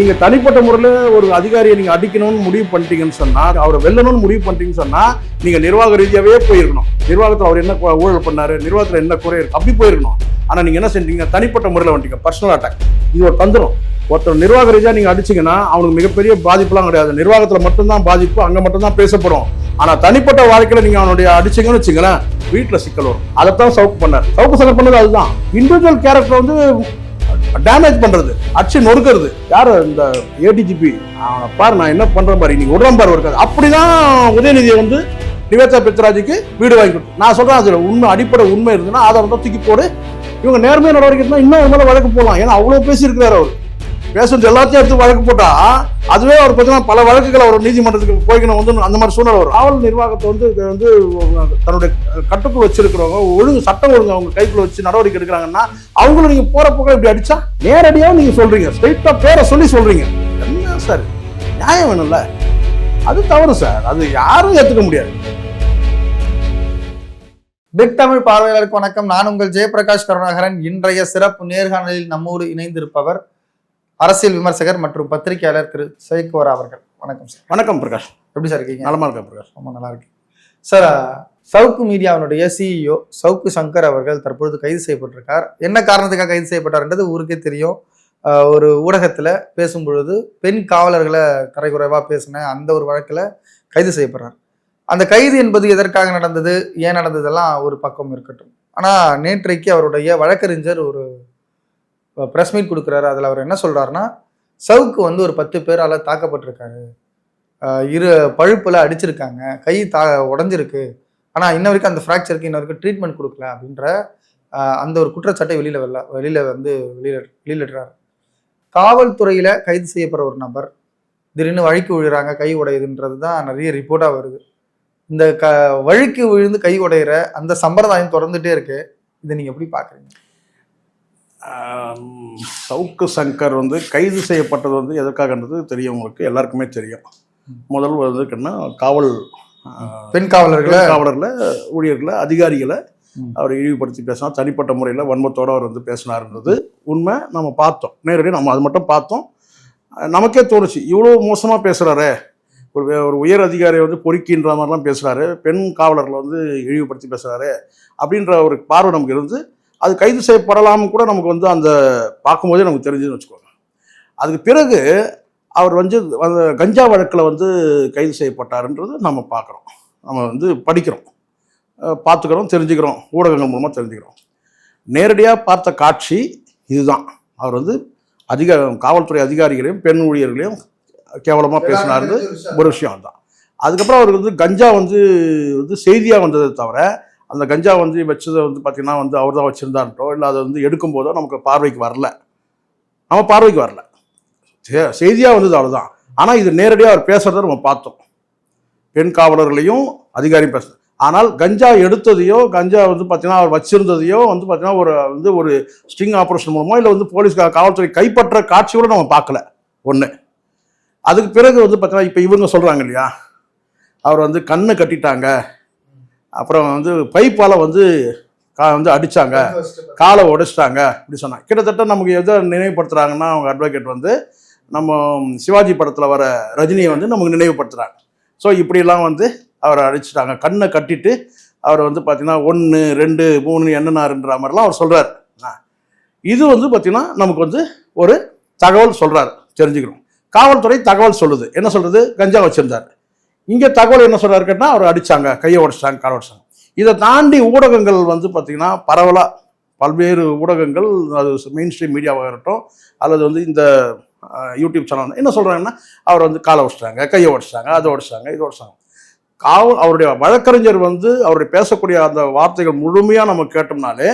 நீங்க தனிப்பட்ட முறையில் ஒரு அதிகாரியை நீங்க அடிக்கணும்னு முடிவு பண்ணிட்டீங்கன்னு சொன்னா அவரை வெல்லணும்னு முடிவு பண்ணிட்டீங்கன்னு சொன்னா நீங்க நிர்வாக ரீதியாவே போயிருக்கணும். நிர்வாகத்தில் அவர் என்ன ஊழல் பண்ணாரு நிர்வாகத்தில் என்ன குறை இருக்கு அப்படி போயிருக்கணும். ஆனா நீங்க என்ன செஞ்சீங்க? தனிப்பட்ட முறையில் வந்துட்டீங்க. பர்சனல் அட்டாக் இது ஒரு தந்திரம். ஒருத்தர் நிர்வாக ரீதியாக நீங்க அடிச்சீங்கன்னா அவனுக்கு மிகப்பெரிய பாதிப்புலாம் கிடையாது. நிர்வாகத்தில் மட்டும்தான் பாதிப்பு அங்க மட்டும்தான் பேசப்படும். ஆனா தனிப்பட்ட வாழ்க்கையில நீங்க அவனுடைய அடிச்சீங்கன்னு வச்சுங்களேன் வீட்டில் சிக்கல் வரும். அதைத்தான் சவுக்கு பண்ணார். சவுக்கு சங்கர் பண்ணது அதுதான். இண்டிவிஜுவல் கேரக்டர் வந்து டேமேஜ் பண்றது அடிச்சு நொறுக்கிறது. யாரு இந்த ஏடிஜிபி அவனை பாரு நான் என்ன பண்றேன் பாரு இன்னைக்கு விடுறேன் பாரு இருக்காது அப்படிதான் உதயநிதியை வந்து நிவேதா பெத்ராஜுக்கு வீடு வாங்கி கொடுத்து நான் சொல்றேன் அதுல உண்மை அடிப்படை உண்மை இருந்ததுன்னா அதை வந்து தூக்கி போடு. இவங்க நேர்மையா நடவடிக்கை இன்னும் ஒரு மேலே வழக்கு போகலாம் ஏன்னா அவ்வளோ பேசியிருக்கிறாரு அவர். பேசுறது எல்லாத்தையும் எடுத்து வழக்கு போட்டா அதுவே அவர் பார்த்தீங்கன்னா பல வழக்குகள் அவர் நீதிமன்றத்துக்கு போய்க்கணும் வந்து அந்த மாதிரி சூழ்நிலை வரும். காவல் நிர்வாகத்தை வந்து இது வந்து தன்னுடைய கட்டுக்குள் வச்சிருக்கிறவங்க ஒழுங்கு சட்டம் ஒழுங்கு அவங்க கைக்குள்ள வச்சு நடவடிக்கை எடுக்கிறாங்கன்னா அவங்களும் நீங்க போற போக இப்படி அடிச்சா? நேரடியாக நீங்க சொல்றீங்க. ஸ்ட்ரைட்டா பேரை சொல்லி சொல்றீங்க. என்ன சார் நியாயம் வேணும்ல? அது தவறு சார் அது யாரும் ஏற்றுக்க முடியாது. பிக் தமிழ் பார்வையாளருக்கு வணக்கம். நான் உங்கள் ஜெயபிரகாஷ் கருணாகரன். இன்றைய சிறப்பு நேர்காணலில் நம்மோடு இணைந்திருப்பவர் அரசியல் விமர்சகர் மற்றும் பத்திரிகையாளர் திரு சைக்குவரா அவர்கள். வணக்கம் சார். வணக்கம் பிரகாஷ். எப்படி சார் இருக்கீங்க? நலமா இருக்கேன் பிரகாஷ். ரொம்ப நல்லா இருக்கு சார் சவுக்கு மீடியாவினுடைய சிஇஓ சவுக்கு சங்கர் அவர்கள் தற்பொழுது கைது செய்யப்பட்டிருக்கார். என்ன காரணத்துக்காக கைது செய்யப்பட்டார்ன்றது ஊருக்கே தெரியும். ஒரு ஊடகத்துல பேசும் பொழுது பெண் காவலர்களை தரைக்குறைவா பேசின அந்த ஒரு வழக்குல கைது செய்யப்படுறார். அந்த கைது என்பது எதற்காக நடந்தது ஏன் நடந்ததெல்லாம் ஒரு பக்கம் இருக்கட்டும். ஆனா நேற்றைக்கு அவருடைய வழக்கறிஞர் ஒரு ப்ரெஸ் மீட் கொடுக்குறாரு. அதில் அவர் என்ன சொல்கிறாருன்னா சவுக்கு வந்து ஒரு பத்து பேரால் தாக்கப்பட்டிருக்காரு. இரு பழுப்பில் அடிச்சிருக்காங்க. கை தா உடஞ்சிருக்கு. ஆனால் இன்ன வரைக்கும் அந்த ஃப்ராக்சருக்கு இன்ன வரைக்கும் ட்ரீட்மெண்ட் கொடுக்கல அப்படின்ற அந்த ஒரு குற்றச்சாட்டை வெளியில் வரல வெளியில் வந்து வெளியில வெளியிடுறாரு காவல்துறையில் கைது செய்யப்படுற ஒரு நபர் திடீர்னு வழிக்கு விழுறாங்க கை உடையுதுன்றது தான் நிறைய ரிப்போர்ட்டாக வருது. இந்த க வழுக்கி விழுந்து கை உடையிற அந்த சம்பிரதாயம் தொடர்ந்துகிட்டே இருக்கு. இதை நீங்கள் எப்படி பார்க்குறீங்க சவுக்கு சங்கர் வந்து கைது செய்யப்பட்டது வந்து எதற்காகன்றது தெரியும் எல்லாருக்குமே தெரியும். முதல் வந்துக்குன்னா காவல் பெண் காவலர்களை காவலர்களை ஊழியர்களை அதிகாரிகளை. அவர் இழிவுபடுத்தி பேசினா தனிப்பட்ட முறையில் வன்மத்தோடு அவர் வந்து பேசினாருன்றது உண்மை. நம்ம பார்த்தோம். நேரடியாக நம்ம அது மட்டும் பார்த்தோம். நமக்கே தோணுச்சு இவ்வளோ மோசமாக பேசுகிறாரே ஒரு ஒரு உயர் அதிகாரி வந்து பொறுக்கின்ற மாதிரிலாம் பேசுகிறாரு பெண் காவலர்களை வந்து இழிவுபடுத்தி பேசுகிறாரு அப்படின்ற ஒரு பார்வை நமக்கு இருந்து அது கைது செய்யப்படலாம்னு கூட நமக்கு வந்து அந்த பார்க்கும்போதே நமக்கு தெரிஞ்சுன்னு வச்சுக்கோங்க. அதுக்கு பிறகு அவர் வந்து அந்த கஞ்சா வழக்கில் வந்து கைது செய்யப்பட்டாருன்றது நம்ம பார்க்குறோம். நம்ம வந்து படிக்கிறோம். பார்த்துக்கிறோம் தெரிஞ்சுக்கிறோம். ஊடகங்கள் மூலமாக தெரிஞ்சுக்கிறோம். நேரடியாக பார்த்த காட்சி இதுதான். அவர் வந்து அதிக காவல்துறை அதிகாரிகளையும் பெண் ஊழியர்களையும் கேவலமாக பேசினாரு ஒரு விஷயம். தான் அதுக்கப்புறம் அவருக்கு வந்து கஞ்சா வந்து வந்து செய்தியாக வந்ததை தவிர அந்த கஞ்சா வந்து வச்சதை வந்து பார்த்தீங்கன்னா வந்து அவர் தான் வச்சுருந்தான்றோ இல்லை அதை வந்து எடுக்கும்போதோ நமக்கு பார்வைக்கு வரல. நம்ம பார்வைக்கு வரல. செய்தியாக வந்தது அவ்வளோதான் ஆனால் இது நேரடியாக அவர் பேசுகிறத நம்ம பார்த்தோம். பெண் காவலர்களையும் அதிகாரி பேச ஆனால் கஞ்சா எடுத்ததையோ கஞ்சா வந்து பார்த்தீங்கன்னா அவர் வச்சிருந்ததையோ வந்து பார்த்தீங்கன்னா ஒரு வந்து ஒரு ஸ்டிங் ஆப்ரேஷன் மூலமோ இல்லை வந்து போலீஸ் காவல்துறை கைப்பற்ற காட்சி கூட நம்ம பார்க்கல. ஒன்று அதுக்கு பிறகு வந்து பார்த்தீங்கன்னா இப்போ இவங்க சொல்கிறாங்க இல்லையா? அவர் வந்து கண்ணை கட்டிட்டாங்க. அப்புறம் வந்து பைப்பால் வந்து கா வந்து அடித்தாங்க காலை உடைச்சிட்டாங்க இப்படி சொன்னாங்க. கிட்டத்தட்ட நமக்கு எதை நினைவுபடுத்துறாங்கன்னா அவங்க அட்வொகேட் வந்து நம்ம சிவாஜி படத்தில் வர ரஜினியை வந்து நமக்கு நினைவுபடுத்துறாங்க. ஸோ இப்படிலாம் வந்து அவரை அடிச்சிட்டாங்க. கண்ணை கட்டிட்டு அவர் வந்து பார்த்தீங்கன்னா ஒன்று ரெண்டு மூணு என்னன்னாருன்ற மாதிரிலாம் அவர் சொல்கிறார் இது வந்து பார்த்தீங்கன்னா நமக்கு வந்து ஒரு தகவல் சொல்கிறார் தெரிஞ்சுக்கிறோம். காவல்துறை தகவல் சொல்லுது. என்ன சொல்றது? கஞ்சா வச்சிருந்தார். இங்கே தகவல் என்ன சொல்றாரு கேட்டால் அவர் அடிச்சாங்க கையை உடைச்சிட்டாங்க காலை உடைச்சிட்டாங்க. இதை தாண்டி ஊடகங்கள் வந்து பார்த்தீங்கன்னா பரவலாக பல்வேறு ஊடகங்கள் அது மெயின் ஸ்ட்ரீம் மீடியாவாக இருக்கட்டும் அல்லது வந்து இந்த யூடியூப் சேனல் என்ன சொல்கிறாங்கன்னா அவர் வந்து காலை உடைச்சிட்டாங்க கையை உடைச்சிட்டாங்க அதை உடைச்சிட்டாங்க இதை உடைச்சிட்டாங்க. காவல் அவருடைய வழக்கறிஞர் வந்து அவருடைய பேசக்கூடிய அந்த வார்த்தைகள் முழுமையாக நம்ம கேட்டோம்னாலே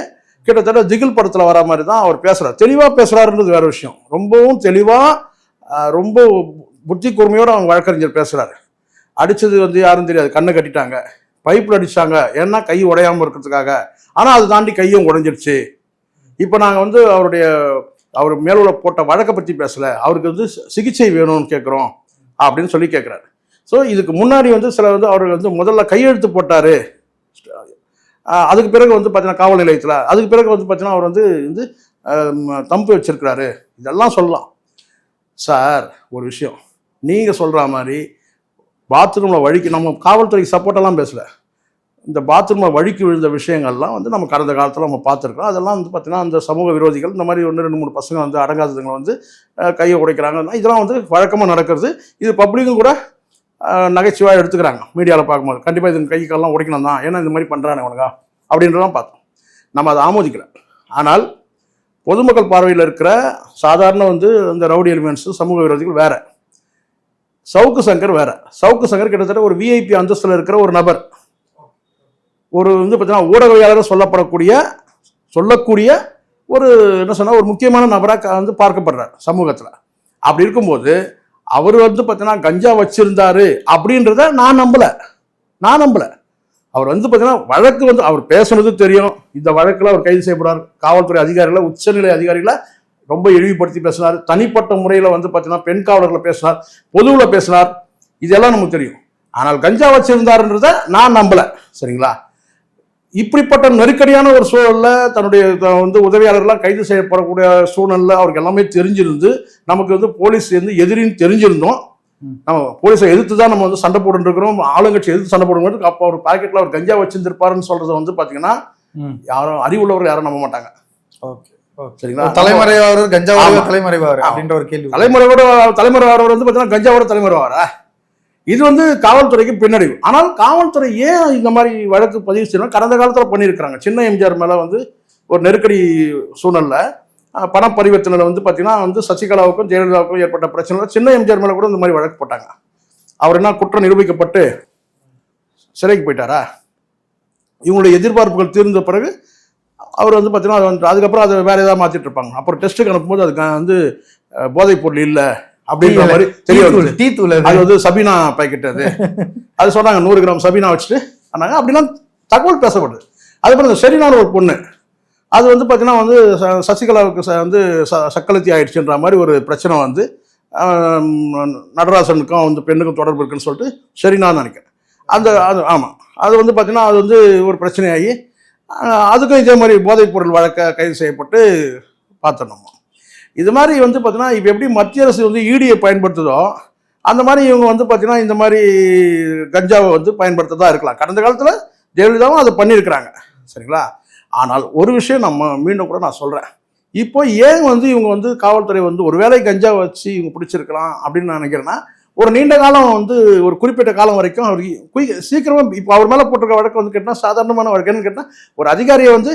கிட்டத்தட்ட திகில் படத்தில் வர மாதிரி தான் அவர் பேசுகிறார் தெளிவாக பேசுகிறாருன்றது வேற விஷயம். ரொம்பவும் தெளிவாக ரொம்ப புத்தி கூர்மையோடு அவங்க வழக்கறிஞர் பேசுகிறாரு அடித்தது வந்து யாரும் தெரியாது. கண்ணை கட்டிட்டாங்க. பைப்பில் அடித்தாங்க ஏன்னா கை உடையாமல் இருக்கிறதுக்காக. ஆனால் அது தாண்டி கையும் உடைஞ்சிருச்சு. இப்போ நாங்கள் வந்து அவருடைய அவர் மேலுள்ள போட்ட வழக்கை பற்றி பேசலை. அவருக்கு வந்து சிகிச்சை வேணும்னு கேட்குறோம் அப்படின்னு சொல்லி கேட்குறாரு ஸோ இதுக்கு முன்னாடி வந்து சில வந்து அவர் வந்து முதல்ல கையெழுத்து போட்டார். அதுக்கு பிறகு வந்து பார்த்தீங்கன்னா காவல் நிலையத்தில் அதுக்கு பிறகு வந்து பார்த்தீங்கன்னா அவர் வந்து வந்து தம்பு வச்சிருக்கிறாரு. இதெல்லாம் சொல்லலாம். சார் ஒரு விஷயம். நீங்கள் சொல்கிற மாதிரி பாத்ரூமில் வழிக்கு நம்ம காவல்துறைக்கு சப்போர்ட்டெல்லாம் பேசல. இந்த பாத்ரூமில் வழிக்கு விழுந்த விஷயங்கள்லாம் வந்து நம்ம கடந்த காலத்தில் நம்ம பார்த்துருக்கோம். அதெல்லாம் வந்து பார்த்தீங்கன்னா அந்த சமூக விரோதிகள் இந்த மாதிரி ஒன்று ரெண்டு மூணு பசங்க வந்து அடங்காததுங்களை வந்து கையை உடைக்கிறாங்க. இதெல்லாம் வந்து வழக்கமாக நடக்கிறது. இது பப்ளிக்கும் கூட நகைச்சுவாக எடுத்துக்கிறாங்க. மீடியாவில் பார்க்கும்போது. கண்டிப்பாக இது கை காலெல்லாம் உடைக்கணும் தான். ஏன்னா இந்த மாதிரி பண்ணுறானே உனக்கா? அப்படின்றதான் பார்த்தோம். நம்ம அதை ஆமோதிக்கல. ஆனால் பொதுமக்கள் பார்வையில் இருக்கிற சாதாரண வந்து இந்த ரவுடி எலிமெண்ட்ஸு சமூக விரோதிகள் வேறு. சவுக்கு சங்கர் வேற. சவுக்கு சங்கர் கிட்டத்தட்ட ஒரு விஐபி அந்தஸ்தில் இருக்கிற ஒரு நபர். ஒரு வந்து பார்த்தீங்கன்னா ஊடகவியாளர் சொல்லப்படக்கூடிய சொல்லக்கூடிய ஒரு என்ன சொன்னால் ஒரு முக்கியமான நபராக வந்து பார்க்கப்படுறார் சமூகத்தில். அப்படி இருக்கும்போது அவர் வந்து பார்த்தீங்கன்னா கஞ்சா வச்சிருந்தாரு அப்படின்றத நான் நம்பலை. நான் நம்பல. அவர் வந்து பார்த்தீங்கன்னா வழக்கு வந்து அவர் பேசுனது தெரியும். இந்த வழக்கில் அவர் கைது செய்யப்படுறார் காவல்துறை அதிகாரிகளை உச்சநிலை அதிகாரிகளை ரொம்ப இழிவுபடுத்தி பேசினார். தனிப்பட்ட முறையில் வந்து பார்த்தீங்கன்னா பெண் காவலர்களை பேசினார் பொதுவில் பேசினார். இதெல்லாம் நமக்கு தெரியும். ஆனால் கஞ்சா வச்சிருந்தாருன்றத நான் நம்பல. சரிங்களா? இப்படிப்பட்ட நெருக்கடியான ஒரு சூழல்ல தன்னுடைய வந்து உதவியாளர்லாம் கைது செய்யப்படக்கூடிய சூழல்ல அவருக்கு எல்லாமே தெரிஞ்சிருந்து நமக்கு வந்து போலீஸ் வந்து எதிரின்னு தெரிஞ்சிருந்தோம். நம்ம போலீஸை எதிர்த்து தான் நம்ம வந்து சண்டை போட்டு இருக்கிறோம். ஆளுங்கட்சி எதிர்த்து சண்டை போடும்போது அப்போ அவர் பாக்கெட்ல அவர் கஞ்சா வச்சிருந்திருப்பாருன்னு சொல்றதை வந்து பாத்தீங்கன்னா யாரும் அறிவுள்ளவர் யாரும் நம்ப மாட்டாங்க. ஓகே. சரிங்களா? தலைமறைவாளர் கஞ்சாவோட ஆமா. அப்படின்ற ஒரு கேள்வி. தலைமுறையோட தலைமுறை ஆறவர் வந்து பார்த்தீங்கன்னா கஞ்சாவோட தலைமுறை ஆறா இது வந்து காவல்துறைக்கு பின்னடைவு. ஆனால் காவல்துறை ஏன் இந்த மாதிரி வழக்கு பதிவு செய்யணும் கடந்த காலத்தில் பண்ணியிருக்கிறாங்க. சின்ன எம்ஜிஆர் மேலே வந்து ஒரு நெருக்கடி சூழல்ல பண பரிவர்த்தனையில் வந்து பார்த்தீங்கன்னா வந்து சசிகலாவுக்கும் ஜெயலலிதாவுக்கும் ஏற்பட்ட பிரச்சனை சின்ன எம்ஜிஆர் மேலே கூட இந்த மாதிரி வழக்கு போட்டாங்க. அவர் என்ன குற்றம் நிரூபிக்கப்பட்டு சிறைக்கு போயிட்டாரா? இவங்களுடைய எதிர்பார்ப்புகள் தீர்ந்த பிறகு அவர் வந்து பார்த்தீங்கன்னா அது வந்து அதுக்கப்புறம் அதை வேற ஏதாவது மாத்திட்டு இருப்பாங்க. அப்புறம் டெஸ்ட்டுக்கு அனுப்பும்போது அதுக்கு வந்து போதைப் பொருள் இல்லை அப்படின்ற மாதிரி தெரிய வருது டீ தூள் அது. வந்து சபீனா பாக்கெட் அது. அது சொன்னாங்க நூறு கிராம் சபீனா வச்சுட்டு. ஆனாங்க அப்படிலாம் தகவல் பேசப்படுது. அதுக்கப்புறம் இந்த ஷெரினான ஒரு பொண்ணு. அது வந்து பார்த்தீங்கன்னா வந்து சசிகலாவுக்கு ச- வந்து ச- சக்களத்தி ஆயிடுச்சுன்ற மாதிரி ஒரு பிரச்சனை வந்து நடராசனுக்கும் அந்த பெண்ணுக்கும் தொடர்பு இருக்குன்னு சொல்லிட்டு ஷெரினான்னு நினைக்கிறேன். அந்த அது ஆமாம் அது வந்து பார்த்தீங்கன்னா அது வந்து ஒரு பிரச்சனையாகி அதுக்கும் இதே மாதிரி போதைப் பொருள் வழக்க கைது செய்யப்பட்டு பார்த்தோம் நம்ம இது மாதிரி வந்து பார்த்தீங்கன்னா இப்போ எப்படி மத்திய அரசு வந்து ஈடியை பயன்படுத்துதோ அந்த மாதிரி இவங்க வந்து பார்த்தீங்கன்னா இந்த மாதிரி கஞ்சாவை வந்து பயன்படுத்ததா இருக்கலாம். கடந்த காலத்தில் ஜெயலலிதாவும் அதை பண்ணியிருக்கிறாங்க. சரிங்களா? ஆனால் ஒரு விஷயம் நம்ம மீண்டும் கூட நான் சொல்கிறேன் இப்போ ஏன் வந்து இவங்க வந்து காவல்துறை வந்து ஒரு வேலை கஞ்சா வச்சு இவங்க பிடிச்சிருக்கலாம் அப்படின்னு நான் நினைக்கிறேன்னா ஒரு நீண்ட காலம் வந்து ஒரு குறிப்பிட்ட காலம் வரைக்கும் அவர் குயிக் சீக்கிரமாக இப்போ அவர் மேலே போட்டிருக்க வழக்கு வந்து கேட்டால் சாதாரணமான வழக்கு. என்னன்னு கேட்டால் ஒரு அதிகாரியை வந்து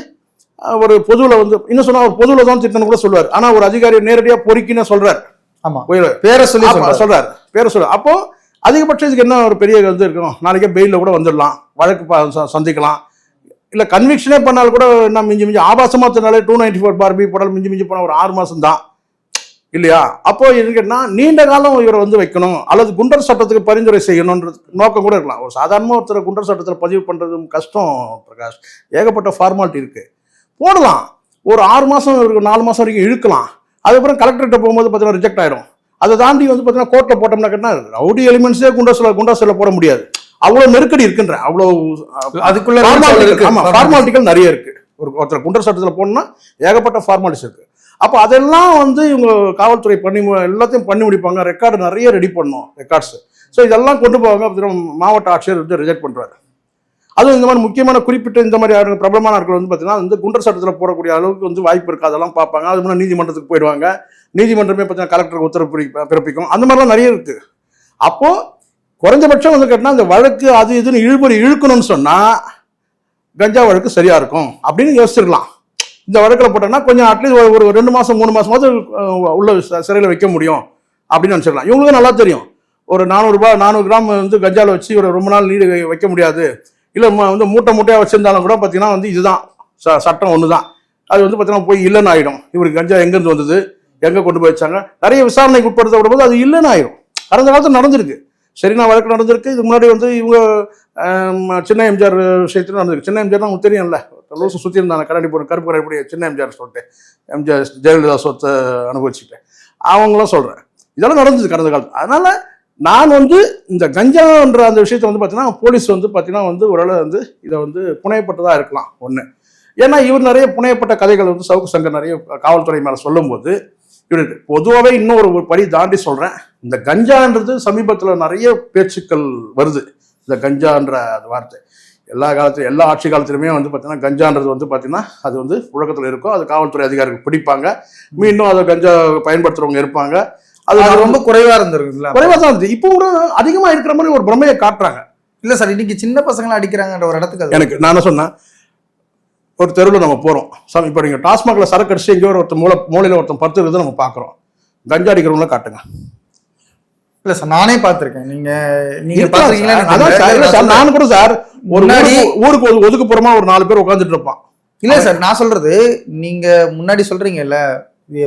ஒரு பொதுவில் வந்து இன்னும் சொன்னால் ஒரு பொதுவில் தான் திட்டம்னு கூட சொல்லுவார். ஆனால் ஒரு அதிகாரியை நேரடியாக பொறுக்கின்னு சொல்கிறார் ஆமா. உயர் பேரை சொல்லி. சொல்றாரு. பேரை சொல்ற அப்போ அதிகபட்சம் இதுக்கு என்ன ஒரு பெரிய இது இருக்கும்? நாளைக்கே பெயிலில் கூட வந்துடலாம். வழக்கு சந்திக்கலாம். இல்ல கன்விக்ஷனே பண்ணால் கூட என்ன மிஞ்சி மிஞ்சி ஆபாசமா தினாலே டூ நைன்டி ஃபோர் பார்பி போடால் மிஞ்சி மிஞ்சி போனால் ஒரு ஆறு மாசம் தான் இல்லையா? அப்போ கேட்டா நீண்ட காலம் இவரை வந்து வைக்கணும் அல்லது குண்டர் சட்டத்துக்கு பரிந்துரை செய்யணுன்றது நோக்கம் கூட இருக்கலாம். ஒரு சாதாரண ஒருத்தர் குண்டர் சட்டத்தில் பதிவு பண்றதும் கஷ்டம் பிரகாஷ். ஏகப்பட்ட ஃபார்மாலிட்டி இருக்கு. போடலாம். ஒரு ஆறு மாசம் இருக்கு நாலு மாசம் வரைக்கும் இழுக்கலாம். அதுக்கப்புறம் கலெக்டர்கிட்ட போகும்போது பார்த்தீங்கன்னா ரிஜெக்ட் ஆயிடும் அதை தாண்டி வந்து பார்த்தீங்கன்னா கோர்ட்டில் போட்டோம்னா கேட்டா ரவுடி எலிமெண்ட்ஸே குண்டர்ஸ்ல குண்டர்ஸ்ல போட முடியாது. அவ்வளவு நெருக்கடி இருக்குன்ற அவ்வளவு அதுக்குள்ள ஃபார்மாலிட்டிகள் நிறைய இருக்கு. ஒரு ஒருத்தர் குண்டர் சட்டத்தில் போடணும்னா ஏகப்பட்ட ஃபார்மாலிட்டிஸ் இருக்கு. அப்போ அதெல்லாம் வந்து இவங்க காவல்துறை பண்ணி மு- எல்லாத்தையும் பண்ணி முடிப்பாங்க. ரெக்கார்டு நிறைய ரெடி பண்ணோம் ரெக்கார்ட்ஸ் ஸோ இதெல்லாம் கொண்டு போவாங்க. மாவட்ட ஆட்சியர் வந்து ரிஜெக்ட் பண்ணுறாரு அதுவும் இந்த மாதிரி முக்கியமான குறிப்பிட்ட இந்த மாதிரி ஆளுங்க, பிரபலமான ஆட்கள் வந்து பார்த்தீங்கன்னா வந்து குண்டர் சட்டத்தில் போடக்கூடிய அளவுக்கு வந்து வாய்ப்பு இருக்குது அதெல்லாம் பார்ப்பாங்க. அது முன்னாடி நீதிமன்றத்துக்கு போயிடுவாங்க. நீதிமன்றமே பார்த்தீங்கன்னா கலெக்டருக்கு உத்தரவு பிறப்பிக்கும். அந்த மாதிரிலாம் நிறைய இருக்குது அப்போது குறைஞ்சபட்சம் வந்து கேட்டால் இந்த வழக்கு அது இதுன்னு இழுபறி இழுக்கணும்னு சொன்னால் கஞ்சா வழக்கு சரியாக இருக்கும். அப்படின்னு யோசிச்சிருக்கலாம். இந்த வழக்கில் போட்டோம்னா கொஞ்சம் அட்லீஸ்ட் ஒரு ரெண்டு மாதம் மூணு மாதமாவது உள்ள சிறையில் வைக்க முடியும் அப்படின்னு நினச்சிடலாம் இவங்களுக்கு நல்லா தெரியும். ஒரு நானூறுரூபா நானூறு கிராம் வந்து கஞ்சாவில் வச்சு ஒரு ரொம்ப நாள் நீடு வைக்க முடியாது. இல்லை வந்து மூட்டை மூட்டையாக வச்சுருந்தாலும் கூட பார்த்தீங்கன்னா வந்து இதுதான். ச- சட்டம் ஒன்று தான் அது வந்து பார்த்தீங்கன்னா போய் இல்லைன்னு ஆகிடும் இவருக்கு கஞ்சா எங்கேருந்து வந்தது? எங்கே கொண்டு போய் வச்சாங்க? நிறைய விசாரணைக்கு உட்படுத்த விடும்போது அது இல்லைன்னு ஆயிடும் கடந்த காலத்தில் நடந்திருக்கு. சரி நான் வழக்கு நடந்திருக்கு. இது முன்னாடி வந்து இவங்க சின்ன எம்ஜிஆர் விஷயத்துல நடந்திருக்கு. சின்ன எம்ஜிஆர் தான் உங்களுக்கு தெரியும்ல. லூசு சுற்றி இருந்தாங்க கண்ணாடி போன கருப்பு கரடி சின்ன எம்ஜிஆர் சொல்லிட்டு எம்ஜிஆர் ஜெயலலிதா சொத்தை அனுபவிச்சுட்டேன். அவங்களாம் சொல்கிறேன் இதெல்லாம் நடந்தது கடந்த காலத்தில். அதனால் நான் வந்து இந்த கஞ்சான்ற அந்த விஷயத்தை வந்து பார்த்தீங்கன்னா போலீஸ் வந்து பார்த்தீங்கன்னா வந்து ஓரளவு வந்து இதை வந்து புனையப்பட்டதாக இருக்கலாம் ஒன்று ஏன்னா இவர் நிறைய புனையப்பட்ட கதைகள் வந்து சவுக்கு சங்கர் நிறைய காவல்துறை மேலே சொல்லும்போது இவர் பொதுவாகவே இன்னும் ஒரு படி தாண்டி சொல்கிறேன் இந்த கஞ்சான்றது சமீபத்தில் நிறைய பேச்சுக்கள் வருது. இந்த கஞ்சான்ற அந்த வார்த்தை. எல்லா காலத்துலையும் எல்லா ஆட்சி காலத்துலையுமே வந்து பார்த்தீங்கன்னா கஞ்சான்றது வந்து பார்த்தீங்கன்னா அது வந்து புழக்கத்தில் இருக்கும். அது காவல்துறை அதிகாரிகள் பிடிப்பாங்க. மீண்டும் அதை கஞ்சா பயன்படுத்துறவங்க இருப்பாங்க. அது அது ரொம்ப குறைவா இருந்திருக்குல்ல குறைவாக தான் இருந்துச்சு இப்போ கூட அதிகமாக இருக்கிற மாதிரி ஒரு பிரமையை காட்டுறாங்க. இல்ல சார் இன்னைக்கு சின்ன பசங்களை அடிக்கிறாங்கன்ற ஒரு இடத்துக்கு எனக்கு நான் சொன்னேன் ஒரு தெருவில் நம்ம போகிறோம் சாமி இப்போ நீங்கள் டாஸ்மாகில் சரக்கு அடிச்சு எங்கேயோ ஒரு ஒருத்தர் மூளை மூலையில் ஒருத்தன் பத்து இருக்குது நம்ம பார்க்குறோம். கஞ்சா அடிக்கிறவங்கள காட்டுங்க. இல்ல சார் நானே பார்த்திருக்கேன். நீங்க நீங்க நான் கூட சார் ஒரு முன்னாடி- ஊருக்கு- ஊருக்கு ஒது- ஒதுக்குப்புறமா ஒரு நாலு பேர் உட்காந்துட்டு இருப்பான். இல்ல சார் நான் சொல்றது நீங்க முன்னாடி சொல்றீங்கல்ல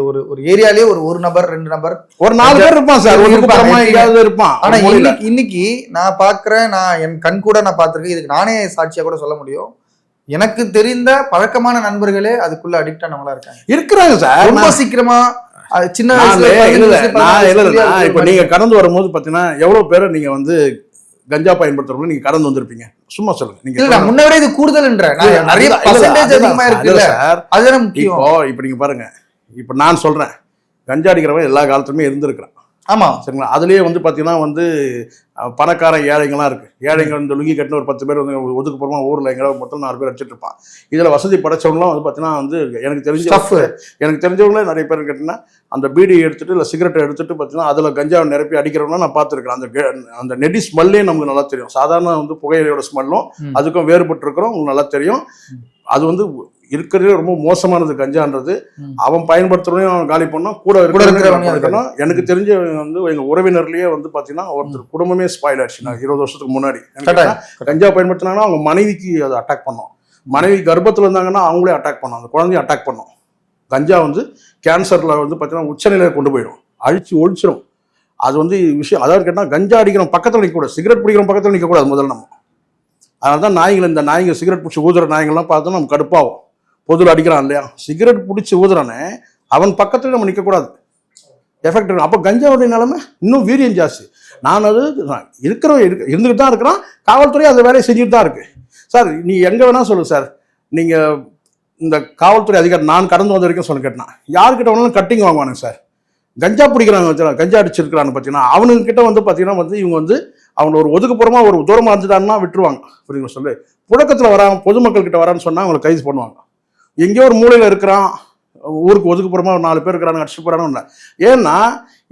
ஒரு ஒரு ஏரியாலயே ஒரு ஒரு நபர் ரெண்டு நபர். ஒரு நாலு பேர் இருப்பான் சார். எங்கேயாவது இருப்பான் ஆனா. இன்னைக்கு இன்னைக்கு நான் பாக்குறேன் நான் என் கண் கூட நான் பார்த்திருக்கேன். இதுக்கு நானே சாட்சியா கூட சொல்ல முடியும். எனக்கு தெரிந்த பழக்கமான நண்பர்களே அதுக்குள்ள அடிக்ட் ஆனவங்களா இருக்காங்க. இருக்கிறாங்க சார் ரொம்ப சீக்கிரமா சின்ன நான் இப்ப நீங்க கடந்து வரும்போது பாத்தீங்கன்னா எவ்வளவு பேரை நீங்க வந்து கஞ்சா பயன்படுத்துறவங்க நீங்க கடந்து வந்திருப்பீங்க? சும்மா சொல்லுங்க. நீங்க முன்ன விட இது கூடுதல்ன்ற. நிறைய பர்சன்டேஜ் அதிகமா அதுதான் சார். அதுதான் முக்கியம். இப்போ இப்ப நீங்க பாருங்க. இப்ப நான் சொல்றேன். கஞ்சா அடிக்கிறவன் எல்லா காலத்துலயுமே இருந்திருக்கிறான். ஆமா. சரிங்களா? அதுலயே வந்து பாத்தீங்கன்னா வந்து அஹ், பணக்காரன் ஏழைங்களாம் இருக்கு. ஏழைங்க வந்து லுங்கி கட்டின ஒரு பத்து பேர் வந்து ஒதுக்குப்புறமா ஊர்ல எங்கேயாவது மொத்தம் நாலு பேர் அடிச்சிட்டு இருப்பான். இதுல வசதி படைச்சவங்களாம் வந்து பாத்தீங்கன்னா வந்து எனக்கு தெரிஞ்ச. எனக்கு தெரிஞ்சவங்களே நிறைய பேர் கேட்டீங்கன்னா அந்த பீடி எடுத்துட்டு இல்லை சிகரெட்டை எடுத்துட்டு பார்த்தீங்கன்னா அதில் கஞ்சா நிரப்பி அடிக்கிறவங்க நான் பார்த்துருக்கேன் அந்த அந்த நெடி ஸ்மெல்லே நமக்கு நல்லா தெரியும். சாதாரண வந்து புகையிலையோட ஸ்மெல்லும். அதுக்கும் வேறுபட்டு இருக்கிறோம் உங்களுக்கு நல்லா தெரியும். அது வந்து இருக்கிறதுலே ரொம்ப மோசமானது கஞ்சான்றது. அவன் பயன்படுத்துறவனையும் அவன் காலி பண்ணோம் கூட இருக்கணும் எனக்கு தெரிஞ்ச வந்து எங்க உறவினர்லயே வந்து பாத்தீங்கன்னா ஒருத்தர் குடும்பமே ஸ்பாயில் ஆச்சு நான் இருபது வருஷத்துக்கு முன்னாடி. கஞ்சா பயன்படுத்தினாங்கன்னா அவங்க மனைவிக்கு அதை அட்டாக் பண்ணோம். மனைவி கர்ப்பத்தில் இருந்தாங்கன்னா அவங்களே அட்டாக் பண்ணோம். அந்த குழந்தைய அட்டாக் பண்ணோம். கஞ்சா வந்து கேன்சரில் வந்து பார்த்தீங்கன்னா உச்சநிலையை கொண்டு போயிடும். அழிச்சு ஒழிச்சிடும் அது வந்து விஷயம். அதாவது கேட்டால் கஞ்சா அடிக்கிறோம் பக்கத்தில் நிற்கக்கூடாது சிகரெட் பிடிக்கிறோம் பக்கத்தில் நிற்கக்கூடாது முதல்ல நம்ம. அதனால தான் நாய்கள் இந்த நாய்ங்க சிகரெட் பிடிச்சி ஊதுற நாய்கள்லாம் பார்த்தா நம்ம கடுப்பாகும். பொதுவில் அடிக்கிறான் இல்லையா? சிகரெட் பிடிச்சி ஊதுறானே அவன் பக்கத்தில் நம்ம நிற்கக்கூடாது எஃபெக்ட் இருக்கும் அப்போ கஞ்சாவுடைய நிலைமை இன்னும் வீரியம் ஜாஸ்தி. நான் அது நான் இருக்கிற இருந்துக்கிட்டு இருந்துகிட்டு தான் இருக்கிறான். காவல்துறை அந்த வேலையை செஞ்சுட்டு தான் இருக்குது சார் நீ எங்கே வேணால் சொல்லு சார் நீங்கள் இந்த காவல்துறை அதிகாரி நான் கடந்து வந்த வரைக்கும் சொல்லி கேட்டேன். யார்கிட்ட வேணாலும் கட்டிங் வாங்குவானுங்க சார் கஞ்சா பிடிக்கிறாங்க வச்சுக்கலாம் கஞ்சா அடிச்சிருக்கிறான்னு பார்த்தீங்கன்னா அவனுங்க வந்து பார்த்தீங்கன்னா வந்து இவங்க வந்து அவங்க ஒரு ஒதுக்குப்புறமா ஒரு தூரமாக இருந்துட்டாங்கன்னா விட்டுருவாங்க. அப்படிங்கிற சொல்லு? புழக்கத்தில் வராங்க பொதுமக்கள் கிட்ட வரான்னு சொன்னால் அவங்களை கைது பண்ணுவாங்க. எங்கேயோ ஒரு மூலையில் இருக்கிறான். ஊருக்கு ஒதுக்குப்புறமா ஒரு நாலு பேர் இருக்கிறாங்க அடிச்சு போறான்னு ஏன்னா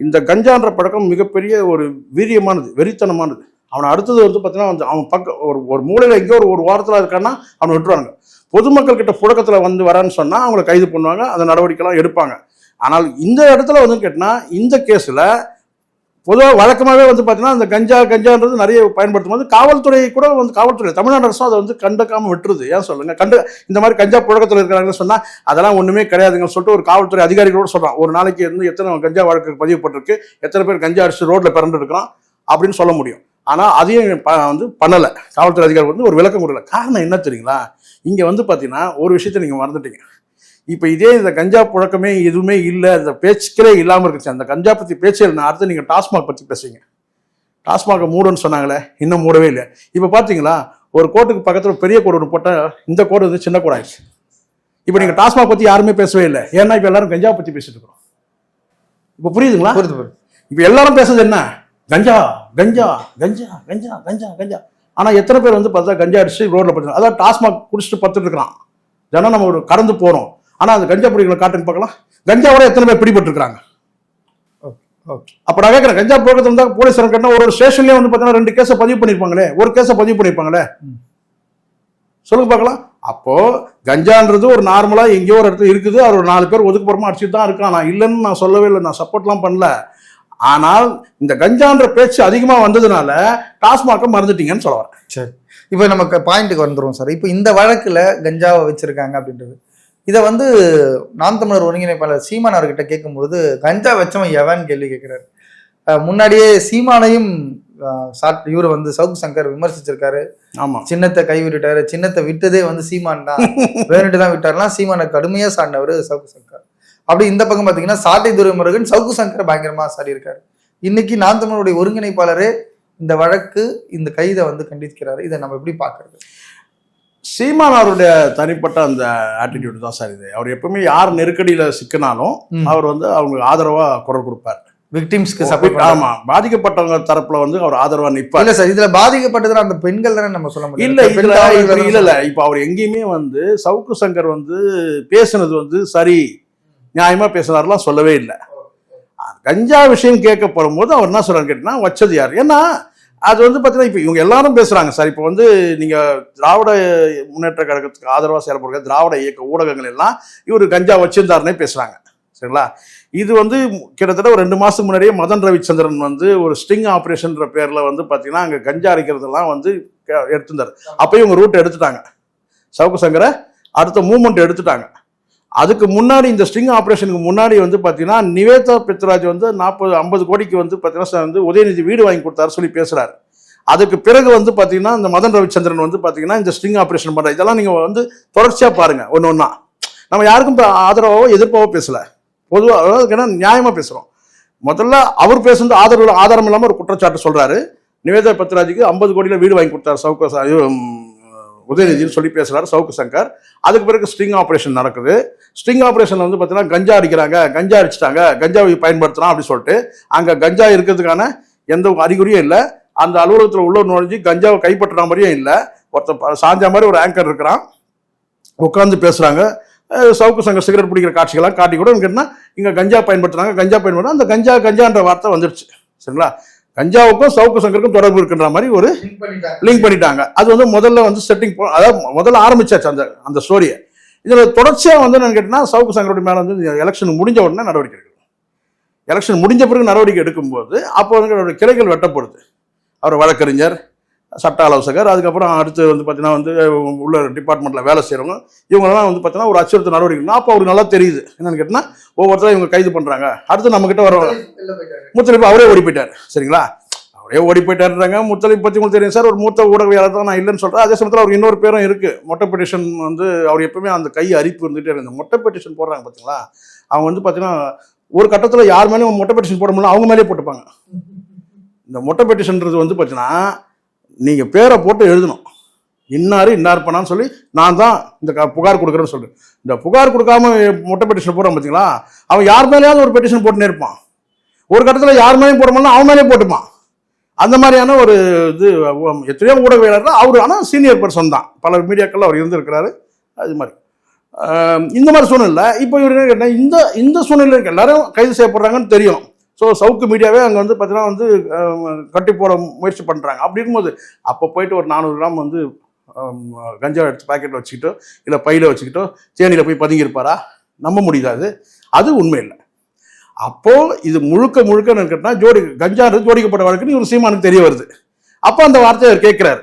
இந்த கஞ்சான்ற பழக்கம் மிகப்பெரிய ஒரு வீரியமானது வெறித்தனமானது. அவனை அடுத்தது வந்து பார்த்தீங்கன்னா வந்து அவன் பக்கம் ஒரு ஒரு மூலையில் எங்கேயோ ஒரு ஒரு வாரத்தில் இருக்கான்னா அவனை விட்டுருவாங்க பொதுமக்கள் கிட்ட புழக்கத்தில் வந்து வரான்னு சொன்னால் அவங்கள கைது பண்ணுவாங்க அந்த நடவடிக்கைலாம் எடுப்பாங்க. ஆனால் இந்த இடத்துல வந்து கேட்டால் இந்த கேஸில் பொதுவாக வழக்கமாகவே வந்து பார்த்தீங்கன்னா அந்த கஞ்சா கஞ்சான்றது நிறைய பயன்படுத்தும் போது காவல்துறை கூட வந்து காவல்துறை தமிழ்நாடு அரசும் அதை வந்து கண்டுக்காமல் விட்டுருது. ஏன் சொல்லுங்க? கண்டு இந்த மாதிரி கஞ்சா புழக்கத்தில் இருக்கிறாங்கன்னு சொன்னால் அதெல்லாம் ஒன்றுமே கிடையாதுங்கன்னு சொல்லிட்டு ஒரு காவல்துறை அதிகாரிகளோட சொல்கிறான் ஒரு நாளைக்கு இருந்து எத்தனை கஞ்சா வழக்கு பதிவுப்பட்டிருக்கு எத்தனை பேர் கஞ்சா அடிச்சு ரோட்டில் பிறந்து இருக்கிறான் அப்படின்னு சொல்ல முடியும். ஆனால் அதையும் ப- வந்து பண்ணலை. காவல்துறை அதிகாரி வந்து ஒரு விளக்கம் கொடுக்கல. காரணம் என்ன தெரியுங்களா? இங்கே வந்து பார்த்தீங்கன்னா ஒரு விஷயத்தை நீங்கள் மறந்துட்டீங்க. இப்போ இதே இந்த கஞ்சா புழக்கமே எதுவுமே இல்லை இந்த பேச்சுக்களே இல்லாமல் இருக்குச்சு அந்த கஞ்சா பற்றி பேச்சே இல்லை. அடுத்து நீங்கள் டாஸ்மாக் பற்றி பேசுவீங்க. டாஸ்மாக மூடுன்னு சொன்னாங்களே இன்னும் மூடவே இல்லை. இப்போ பார்த்தீங்களா ஒரு கோட்டுக்கு பக்கத்தில் பெரிய கோடு ஒன்று போட்டால் இந்த கோடு வந்து சின்ன கோடு ஆயிடுச்சு. இப்போ நீங்கள் டாஸ்மாக் பற்றி யாருமே பேசவே இல்லை. ஏன்னா இப்போ எல்லாரும் கஞ்சா பற்றி பேசிட்டு இருக்கிறோம். இப்போ புரியுதுங்களா? புரியுது புரியுது. இப்போ எல்லாரும் பேசுறது என்ன? கஞ்சா கஞ்சா கஞ்சா கஞ்சா கஞ்சா கஞ்சா. ஆனால் எத்தனை பேர் வந்து பார்த்தா கஞ்சா அடிச்சு ரோட்ல படுத்து அதாவது டாஸ்மாக் குடிச்சிட்டு பத்துட்டு இருக்கிறான் ஜனம் நம்ம ஒரு கடந்து போறோம். ஆனால் அந்த கஞ்சா பிடிக்கிற காட்டுன்னு பார்க்கலாம். கஞ்சாவோட எத்தனை பேர் பிடிபட்டு இருக்காங்க ஓகே. அப்போ நான் கேட்குறேன் கஞ்சா புழக்கத்தில் இருந்தால் போலீஸ் கேட்டால் ஒரு ஒரு ஸ்டேஷன்லேயே வந்து பார்த்தீங்கன்னா ரெண்டு கேஸை பதிவு பண்ணியிருப்பாங்களே ஒரு கேஸை பதிவு பண்ணியிருப்பாங்களே. சொல்லுங்க பார்க்கலாம். அப்போ கஞ்சான்றது ஒரு நார்மலா எங்கேயோ ஒரு இடத்துல இருக்குது அவர் ஒரு நாலு பேர் ஒதுக்குப்புறமா அடிச்சுட்டு தான் இருக்கான். நான் இல்லைன்னு நான் சொல்லவே இல்லை நான் சப்போர்ட்லாம் பண்ணல. ஆனால் இந்த கஞ்சான்ற பேச்சு அதிகமா வந்ததுனால டாஸ்மார்க்கை மறந்துட்டீங்கன்னு சொல்ல வரேன். சரி. இப்போ நமக்கு பாயிண்ட்டுக்கு வந்துருவோம் சார் இப்போ இந்த வழக்குல கஞ்சாவை வச்சிருக்காங்க அப்படின்றது. இதை வந்து நாம் தமிழர் ஒருங்கிணைப்பாளர் சீமான் அவர்கிட்ட கேட்கும்போது கஞ்சா வச்சவன் எவன்? கேள்வி கேட்கிறாரு. முன்னாடியே சீமானையும் இவர் வந்து சவுக் சங்கர் விமர்சிச்சிருக்காரு. ஆமா. சின்னத்தை கை விட்டுட்டாரு சின்னத்தை விட்டதே வந்து சீமான் தான். வேணுட்டு தான் விட்டாருலாம் சீமானை கடுமையா சாடினவர் சவுக்கு சங்கர். அப்படி இந்த பக்கம் பாத்தீங்கன்னா சாட்டை துரைமுருகன் சவுக்கு சங்கர் பயங்கரமா சாடி இருக்காரு இன்னைக்கு நாம் தமிழருடைய ஒருங்கிணைப்பாளரே இந்த வழக்கு இந்த கைதை வந்து கண்டிக்கிறாரு. இதை நம்ம எப்படி பாக்குறது? சீமானாருடைய தனிப்பட்ட அந்த ஆட்டிடியூட் தான் சார் இது. அவர் எப்பவுமே யார் நெருக்கடியில சிக்கினாலும். அவர் வந்து அவங்க ஆதரவா குரல் கொடுப்பார். விக்டிம்ஸ்க்கு சப்போர்ட் ஆமா பாதிக்கப்பட்டவங்க தரப்புல வந்து அவர் ஆதரவா நிப்பார். இல்ல சார் இதுல பாதிக்கப்பட்டதுல அந்த பெண்கள் தானே நம்ம சொல்ல முடியும். இல்ல தானே இல்ல இல்ல. இப்ப அவர் எங்கேயுமே வந்து சவுக்கு சங்கர் வந்து பேசுனது வந்து சரி நியாயமா பேசுனாருலாம் சொல்லவே இல்லை. கஞ்சா விஷயம் கேட்கப்படும் போது அவர் என்ன சொல்றாரு கேட்டீங்கன்னா வச்சது யார்? ஏன்னா அது வந்து பார்த்தீங்கன்னா இப்போ இவங்க எல்லாரும் பேசுகிறாங்க சார் இப்போ வந்து நீங்கள் திராவிட முன்னேற்ற கழகத்துக்கு ஆதரவாக செயல்படுற திராவிட இயக்க ஊடகங்கள் எல்லாம் இவர் கஞ்சா வச்சிருந்தாருன்னே பேசுகிறாங்க சரிங்களா? இது வந்து கிட்டத்தட்ட ஒரு ரெண்டு மாதத்துக்கு முன்னாடியே மதன் ரவிச்சந்திரன் வந்து ஒரு ஸ்டிங் ஆப்ரேஷன்ற பேரில் வந்து பார்த்தீங்கன்னா அங்கே கஞ்சா அரைக்கிறதுலாம் வந்து எடுத்திருந்தார். அப்போயும் இவங்க ரூட் எடுத்துட்டாங்க. சவுக்கு சங்கரை அடுத்த மூமெண்ட் எடுத்துட்டாங்க. அதுக்கு முன்னாடி இந்த ஸ்ட்ரிங் ஆப்ரேஷனுக்கு முன்னாடி வந்து பார்த்தீங்கன்னா நிவேதா பித்ராஜ் வந்து நாற்பது ஐம்பது கோடிக்கு வந்து பார்த்தீங்கன்னா வந்து உதயநிதி வீடு வாங்கி கொடுத்தாரு சொல்லி பேசுகிறாரு அதுக்கு பிறகு வந்து பார்த்தீங்கன்னா இந்த மதன் ரவிச்சந்திரன் வந்து பார்த்தீங்கன்னா இந்த ஸ்ட்ரிங் ஆப்ரேஷன் பண்ணுற இதெல்லாம் நீங்கள் வந்து தொடர்ச்சியாக பாருங்கள் ஒன்று ஒன்றா நம்ம யாருக்கும் இப்ப ஆதரவோ எதிர்ப்பாவோ பேசலை. பொதுவாக அதாவது ஏன்னா நியாயமாக பேசுகிறோம் முதல்ல அவர் பேசுனது ஆதரவு ஆதாரம் இல்லாமல் ஒரு குற்றச்சாட்டு சொல்கிறாரு நிவேதா பத்ராஜுக்கு ஐம்பது கோடியில் வீடு வாங்கி கொடுத்தாரு சவுக்கு உதயநிதினு சொல்லி பேசுகிறாரு சவுக்கு சங்கர். அதுக்கு பிறகு ஸ்ட்ரிங் ஆப்ரேஷன் நடக்குது. ஸ்ட்ரிங் ஆப்ரேஷன் வந்து பார்த்தீங்கன்னா கஞ்சா அடிக்கிறாங்க கஞ்சா அடிச்சிட்டாங்க கஞ்சாவை பயன்படுத்தலாம் அப்படின்னு சொல்லிட்டு அங்கே கஞ்சா இருக்கிறதுக்கான எந்த அறிகுறியும் இல்லை. அந்த அலுவலகத்தில் உள்ள நுழைஞ்சு கஞ்சாவை கைப்பற்றுற மாதிரியும் இல்லை. ஒருத்தன் ப- சாஞ்ச மாதிரி ஒரு ஆங்கர் இருக்கிறான். உட்காந்து பேசுகிறாங்க சவுக்கு சங்க சிகரெட் பிடிக்கிற காட்சிகள்லாம் காட்டி கூட கேட்டா இங்கே கஞ்சா பயன்படுத்துகிறாங்க கஞ்சா பயன்படுத்தினா அந்த கஞ்சா கஞ்சான்ற வார்த்தை வந்துடுச்சு சரிங்களா? கஞ்சாவுக்கும் சவுக்கு சங்கருக்கும் தொடர்பு இருக்கின்ற மாதிரி ஒரு லிங்க் பண்ணிட்டாங்க. அது வந்து முதல்ல வந்து செட்டிங் அதாவது முதல்ல ஆரம்பிச்சாச்சு அந்த அந்த ஸ்டோரியை இதுல தொடர்ச்சியா வந்து என்னன்னு கேட்டீங்கன்னா சவுக்கு சங்கரோட மேல வந்து எலெக்ஷன் முடிஞ்ச உடனே நடவடிக்கை எடுக்கணும் எலெக்ஷன் முடிஞ்ச பிறகு நடவடிக்கை எடுக்கும்போது அப்போ வந்து கிளைகள் வெட்டப்படுது. அவர் வழக்கறிஞர் சட்ட ஆலோசகர் அதுக்கப்புறம் அடுத்து வந்து பார்த்தீங்கன்னா வந்து உள்ள டிபார்ட்மெண்ட்டில் வேலை செய்கிறவங்க இவங்கெல்லாம் வந்து பார்த்தீங்கன்னா ஒரு அச்சுறுத்தல் நடவடிக்கை. அப்போ அவருக்கு நல்லா தெரியுது. என்னென்னு கேட்டிங்கன்னா ஒவ்வொருத்தரும் இவங்க கைது பண்ணுறாங்க அடுத்து நம்மக்கிட்ட வர முத்தலிப்பு அவரே ஓடி போயிட்டார். சரிங்களா? அவரே ஓடி போயிட்டாருன்றாங்க. முத்தலிப்பு பற்றி உங்களுக்கு தெரியும். சார் ஒரு மூத்த ஊடகவியாளர் தான் நான் இல்லைன்னு சொல்கிறேன் அதே சமயத்தில் அவர் இன்னொரு பேரும் இருக்குது மொட்டை பெட்டிஷன் வந்து அவர் எப்பவுமே அந்த கை அரிப்பு இருந்துகிட்டே இருக்கு. மொட்டை பெட்டிஷன் போடுறாங்க பார்த்தீங்களா அவங்க வந்து பார்த்தீங்கன்னா ஒரு கட்டத்தில் யார் மேலேயும் மொட்டை பெட்டிஷன் போட முடியல. அவங்க மேலேயே போட்டுப்பாங்க. இந்த மொட்டை பெட்டிஷன்றது வந்து பார்த்தீங்கன்னா நீங்கள் பேரை போட்டு எழுதணும். இன்னார் இன்னார் பண்ணான்னு சொல்லி நான் தான் இந்த க- புகார் கொடுக்குறேன்னு சொல்லு இந்த புகார் கொடுக்காம மொட்டை பெட்டிஷன் போடுறான் பார்த்தீங்களா அவன் யார் மேலேயாவது ஒரு பெட்டிஷன் போட்டுனே இருப்பான். ஒரு கட்டத்தில் யார் மேலேயும் போட முடியல அவன் மேலே போட்டுப்பான். அந்த மாதிரியான ஒரு இது எத்தனையோ ஊடகவியலாளர் அவர் ஆனால் சீனியர் பர்சன் தான். பல மீடியாக்கள் அவர் இருந்திருக்கிறாரு. அது மாதிரி. இந்த மாதிரி சூழ்நிலை இப்போ இவர் என்ன கேட்டா, இந்த இந்த சூழ்நிலை எல்லாரும் கைது செய்யப்படுறாங்கன்னு தெரியும். ஸோ சவுக்கு மீடியாவே அங்கே வந்து பார்த்தீங்கன்னா வந்து கட்டி போட முயற்சி பண்ணுறாங்க அப்படி இருக்கும்போது அப்போ போயிட்டு ஒரு நானூறு கிராம் வந்து கஞ்சா எடுத்து பாக்கெட்டில் வச்சுக்கிட்டோ இல்லை பையில் வச்சுக்கிட்டோ தேனியில் போய் பதுங்கியிருப்பாரா? நம்ப முடியாது அது? உண்மை இல்லை அப்போ இது முழுக்க முழுக்க என்னன்னு கேட்டா ஜோடி கஞ்சா ஜோடிக்கப்பட்ட வழக்குன்னு இவர் சீமானுக்கு தெரிய வருது. அப்போ அந்த வார்த்தையை அவர் கேட்கிறாரு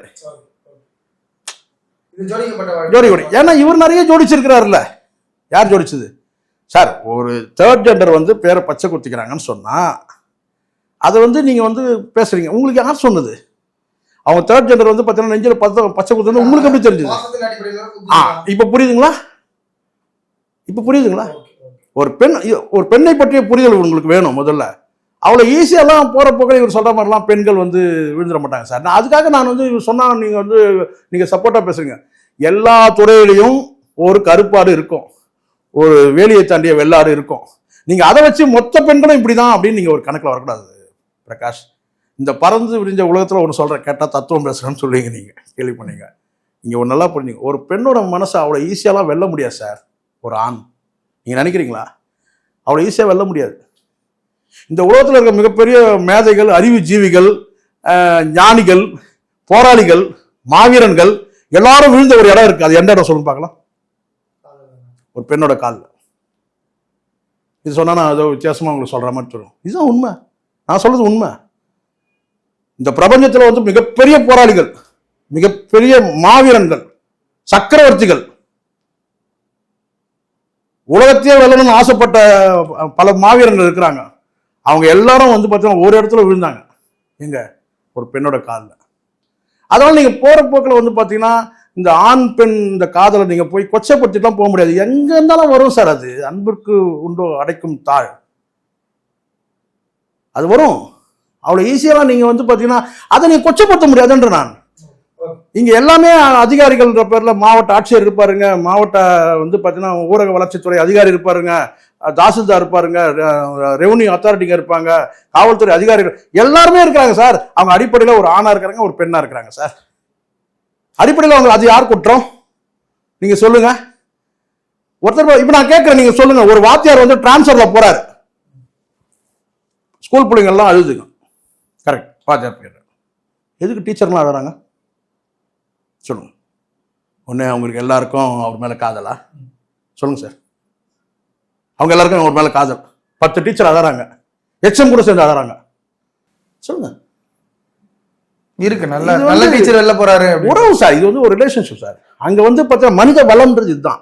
ஜோடி ஏன்னா இவர் நிறைய ஜோடிச்சிருக்கிறாருல்ல. யார் ஜோடிச்சது? சார் ஒரு தேர்ட் ஜெண்டர் வந்து பேரை பச்சை குத்திக்கிறாங்கன்னு சொன்னால் அதை வந்து நீங்கள் வந்து பேசுகிறீங்க உங்களுக்கு யார் சொன்னது? அவங்க தேர்ட் ஜெண்டர் வந்து பார்த்தீங்கன்னா நெஞ்சில் பத்த பச்சை குத்துன்னு உங்களுக்கு எப்படி தெரிஞ்சது? ஆ இப்போ புரியுதுங்களா? இப்போ புரியுதுங்களா? ஒரு பெண் ஒரு பெண்ணை பற்றிய புரிதல் உங்களுக்கு வேணும் முதல்ல. அவ்வளோ ஈஸியாலாம் போகிற போக்கில் இவர் சொல்கிற மாதிரிலாம் பெண்கள் வந்து விழுந்துட மாட்டாங்க சார். நான் அதுக்காக நான் வந்து இவர் சொன்னால் நீங்கள் வந்து நீங்கள் சப்போர்ட்டாக பேசுகிறீங்க எல்லா துறையிலையும் ஒரு கருப்பாடு இருக்கும். ஒரு வேலியை தாண்டிய வெள்ளாடு இருக்கும். நீங்கள் அதை வச்சு மொத்த பெண்களும் இப்படி தான் அப்படின்னு நீங்கள் ஒரு கணக்கில் வரக்கூடாது பிரகாஷ். இந்த பறந்து விரிஞ்ச உலகத்தில் ஒன்று சொல்கிறேன் கேட்டால் தத்துவம் பேசுகிறேன்னு சொல்லுவீங்க நீங்கள் கேள்வி பண்ணீங்க. நீங்கள் ஒரு நல்லா புரிஞ்சுங்க. ஒரு பெண்ணோட மனசை அவ்வளோ ஈஸியாலாம் வெல்ல முடியாது சார் ஒரு ஆண். நீங்கள் நினைக்கிறீங்களா? அவ்வளோ ஈஸியாக வெல்ல முடியாது. இந்த உலகத்தில் இருக்க மிகப்பெரிய மேதைகள் அறிவு ஜீவிகள் ஞானிகள் போராளிகள் மாவீரன்கள் எல்லாரும் விழுந்த ஒரு இடம் இருக்குது அது எந்த இடம் சொல்லுங்க பார்க்கலாம். ஒரு பெண்ணோட காலில். இது சொன்னால் நான் ஏதோ வித்தியாசமாக உங்களுக்கு சொல்ற மாதிரி சொல்லுவோம் இதுதான் உண்மை. நான் சொல்றது உண்மை. இந்த பிரபஞ்சத்தில் வந்து மிகப்பெரிய போராளிகள் மிகப்பெரிய மாவீரன்கள் சக்கரவர்த்திகள். உலகத்தையே வெல்லணும்னு ஆசைப்பட்ட பல மாவீரர்கள் இருக்கிறாங்க. அவங்க எல்லாரும் வந்து பார்த்தீங்கன்னா ஒரு இடத்துல விழுந்தாங்க. எங்க? ஒரு பெண்ணோட காலில். அதனால நீங்கள் போற போக்கில் வந்து பார்த்தீங்கன்னா இந்த ஆண் பெண் இந்த காதலை நீங்கள் போய் கொச்சைப்படுத்திட்டுலாம் போக முடியாது. எங்கே இருந்தாலும் வரும் சார் அது. அன்பிற்கு உண்டோ அடைக்கும் தாழ். அது வரும். அவ்வளோ ஈஸியெல்லாம் நீங்கள் வந்து பார்த்தீங்கன்னா அதை நீங்கள் கொச்சைப்படுத்த முடியாதுன்ற நான். இங்கே எல்லாமே அதிகாரிகள்ன்ற பேரில் மாவட்ட ஆட்சியர் இருப்பாருங்க. மாவட்ட வந்து பார்த்தீங்கன்னா ஊரக வளர்ச்சித்துறை அதிகாரி இருப்பாருங்க. தாசில்தார் இருப்பாருங்க. ரெவன்யூ அத்தாரிட்டிங்க இருப்பாங்க. காவல்துறை அதிகாரிகள் எல்லாருமே இருக்கிறாங்க சார். அவங்க அடிப்படையில் ஒரு ஆணாக இருக்கிறாங்க ஒரு பெண்ணாக இருக்கிறாங்க சார். அடிப்படையில் அவங்க அது யார் குற்றம்? நீங்க சொல்லுங்க. ஒருத்தர் இப்போ நான் கேட்குறேன் நீங்க சொல்லுங்க. ஒரு வாத்தியார் வந்து டிரான்ஸ்ஃபரில் போறாரு. ஸ்கூல் பிள்ளைங்க எல்லாம் அழுதுங்க. கரெக்ட் வாத்தியார் போயிடுறாரு எதுக்கு டீச்சர்லாம் அழுறாங்க? சொல்லுங்க. ஒன்று அவங்களுக்கு எல்லாருக்கும் அவர் மேலே காதலா? சொல்லுங்க சார் அவங்க எல்லாருக்கும் அவர் மேலே காதல். பத்து டீச்சர் அழறாங்க. எச்எம் கூட சேர்ந்து அழறாங்க. சொல்லுங்கள் இருக்கு. நல்ல நல்ல டீச்சர் வெளில போறாரு. உறவு சார் இது வந்து ஒரு ரிலேஷன்ஷிப் சார். அங்க வந்து பார்த்தா மனித வளம்ன்றது இதுதான்.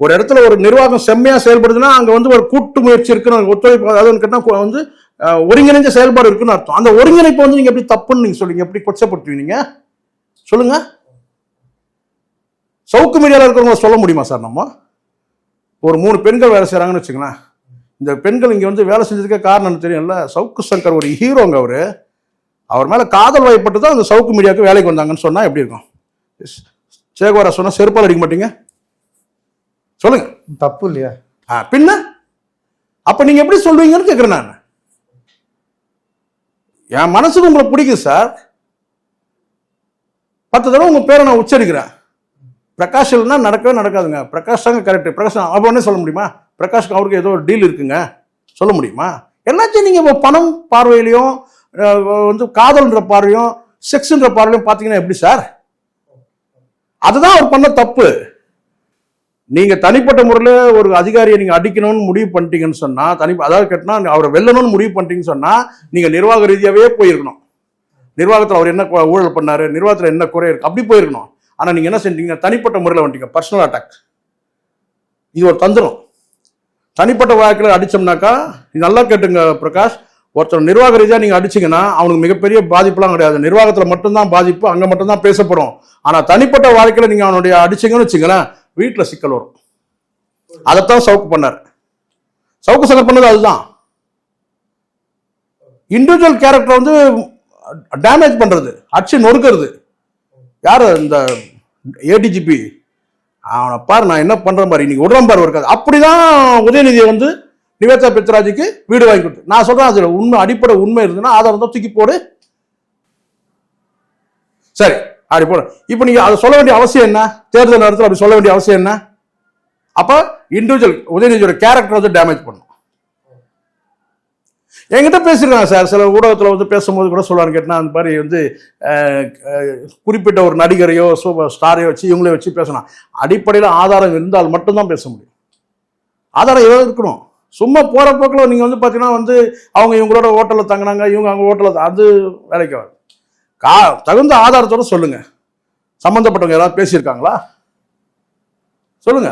ஒரு இடத்துல ஒரு நிர்வாகம் செம்மையா செயல்படுதுன்னா அங்க வந்து ஒரு கூட்டு முயற்சி இருக்குன்னு ஒத்துழைப்பு அதாவது கேட்டா கு- வந்து ஒருங்கிணைஞ்ச செயல்பாடு இருக்குன்னு அர்த்தம். அந்த ஒருங்கிணைப்பு வந்து நீங்க எப்படி தப்புன்னு நீங்க சொல்லுங்க எப்படி கொச்சப்படுத்துவீங்க சொல்லுங்க. சவுக்கு மீடியால இருக்கிறவங்க சொல்ல முடியுமா சார் நம்ம? ஒரு மூணு பெண்கள் வேலை செய்றாங்கன்னு வச்சுங்களேன் இந்த பெண்கள் இங்க வந்து வேலை செஞ்சதுக்கே காரணம் தெரியும்ல? சவுக்கு சங்கர் ஒரு ஹீரோங்க அவரு. அவர் மேல காதல் வயப்பட்டு தான் அந்த சவுக்கு மீடியாவுக்கு வேலைக்கு வந்தாங்கன்னு சொன்னா எப்படி இருக்கும்? சேகோரா சொன்னா செருப்பால் அடிக்க மாட்டீங்க? சொல்லுங்க. தப்பு இல்லையா? ஆ, பின்ன? அப்ப நீங்க எப்படி சொல்வீங்கன்னு கேக்குறேன் நான். என் மனசுக்கு உங்களை பிடிக்கும் சார். பத்து தடவை உங்க பேரை நான் உச்சரிக்கிறேன். பிரகாஷ் இல்லைன்னா நடக்கவே நடக்காதுங்க. பிரகாஷ் தாங்க கரெக்ட் பிரகாஷ் அப்ப உடனே சொல்ல முடியுமா? பிரகாஷ்க்கு அவருக்கு ஏதோ ஒரு டீல் இருக்குங்க. சொல்ல முடியுமா? எல்லாத்தையும் நீங்க இப்போ பணம் பார்வையிலையும் வந்து காதல்ன்ற பார்வையும் செக்ஸ்ன்ற பார்வையும் பார்த்தீங்கன்னா எப்படி சார்? அதுதான் அவர் பண்ண தப்பு. நீங்க தனிப்பட்ட முறையில் ஒரு அதிகாரியை நீங்க அடிக்கணும்னு முடிவு பண்ணிட்டீங்கன்னு சொன்னா தனி அதாவது கேட்டினா அவரை வெல்லணும்னு முடிவு பண்ணிட்டீங்கன்னு சொன்னா நீங்க நிர்வாக ரீதியாகவே போயிருக்கணும். நிர்வாகத்தில் அவர் என்ன ஊழல் பண்ணாரு நிர்வாகத்தில் என்ன குறை இருக்கு அப்படி போயிருக்கணும். ஆனால் நீங்கள் என்ன செஞ்சீங்க தனிப்பட்ட முறையில் வந்துட்டீங்க பர்சனல் அட்டாக் இது ஒரு தந்திரம். தனிப்பட்ட வாழ்க்கையில் அடித்தோம்னாக்கா நீ நல்லா கேட்டுங்க பிரகாஷ் ஒருத்தர் நிர்வாக ரீதியாக நீங்கள் அடிச்சீங்கன்னா அவனுக்கு மிகப்பெரிய பாதிப்புலாம் கிடையாது. நிர்வாகத்தில் மட்டும்தான் பாதிப்பு அங்கே மட்டும்தான் பேசப்படும். ஆனால் தனிப்பட்ட வாழ்க்கையில் நீங்கள் அவனுடைய அடிச்சீங்கன்னு வச்சுங்களேன் வீட்டில் சிக்கல் வரும். அதைத்தான் சவுக்கு பண்ணார். சவுக்கு சங்கர் பண்ணது அதுதான். இண்டிவிஜுவல் கேரக்டர் வந்து டேமேஜ் பண்ணுறது அடிச்சு நொறுக்கிறது. யார் இந்த ஏடிஜிபி அவனை பாரு நான் என்ன பண்ணுற மாதிரி இன்னைக்கு விடுற பாரு இருக்காது அப்படிதான் உதயநிதியை வந்து நிவேதா பெத்ராஜுக்கு வீடு வாங்கி கொடுத்து. நான் சொல்றேன் அதுல உண்மை அடிப்படை உண்மை இருந்ததுன்னா ஆதாரம் தான் தூக்கி போடு. சரி அப்படி போடு. இப்போ நீங்க அதை சொல்ல வேண்டிய அவசியம் என்ன? தேர்தல் நேரத்தில் அப்படி சொல்ல வேண்டிய அவசியம் என்ன? அப்போ இண்டிவிஜுவல் உதயநிதியோட கேரக்டர் வந்து டேமேஜ் பண்ணும். என்கிட்ட பேசியிருக்காங்க சார் சில ஊடகத்தில் வந்து பேசும்போது கூட சொல்லுவாங்க கேட்டால் அந்த மாதிரி வந்து குறிப்பிட்ட ஒரு நடிகரையோ சூப்பர் ஸ்டாரையோ வச்சு இவங்களே வச்சு பேசலாம் அடிப்படையில் ஆதாரம் இருந்தால் மட்டும்தான் பேச முடியும். ஆதாரம் ஏதாவது இருக்கணும். சும்மா போகிற போக்கில் நீங்கள் வந்து பார்த்தீங்கன்னா வந்து அவங்க இவங்களோட ஹோட்டலில் தங்கினாங்க இவங்க அவங்க ஹோட்டலில் அது வேலைக்கு ஆகாது கா தகுந்த ஆதாரத்தோட சொல்லுங்க. சம்மந்தப்பட்டவங்க யாராவது பேசியிருக்காங்களா? சொல்லுங்க.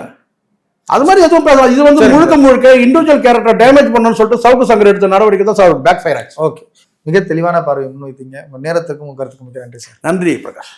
அது மாதிரி எதுவும் பேசலாம் இது வந்து. முழுக்க முழுக்க இண்டிவிஜுவல் கேரக்டர் டேமேஜ் பண்ணணும்னு சொல்லிட்டு சவுக்கு சங்கர் எடுத்த நடவடிக்கை தான் சார் பேக் ஃபயர் ஆச்சு. ஓகே மிக தெளிவான பார்வை முன்வைத்தீங்க. நேரத்துக்கும் கருத்துக்கும் மிக நன்றி சார். நன்றி பிரகாஷ்.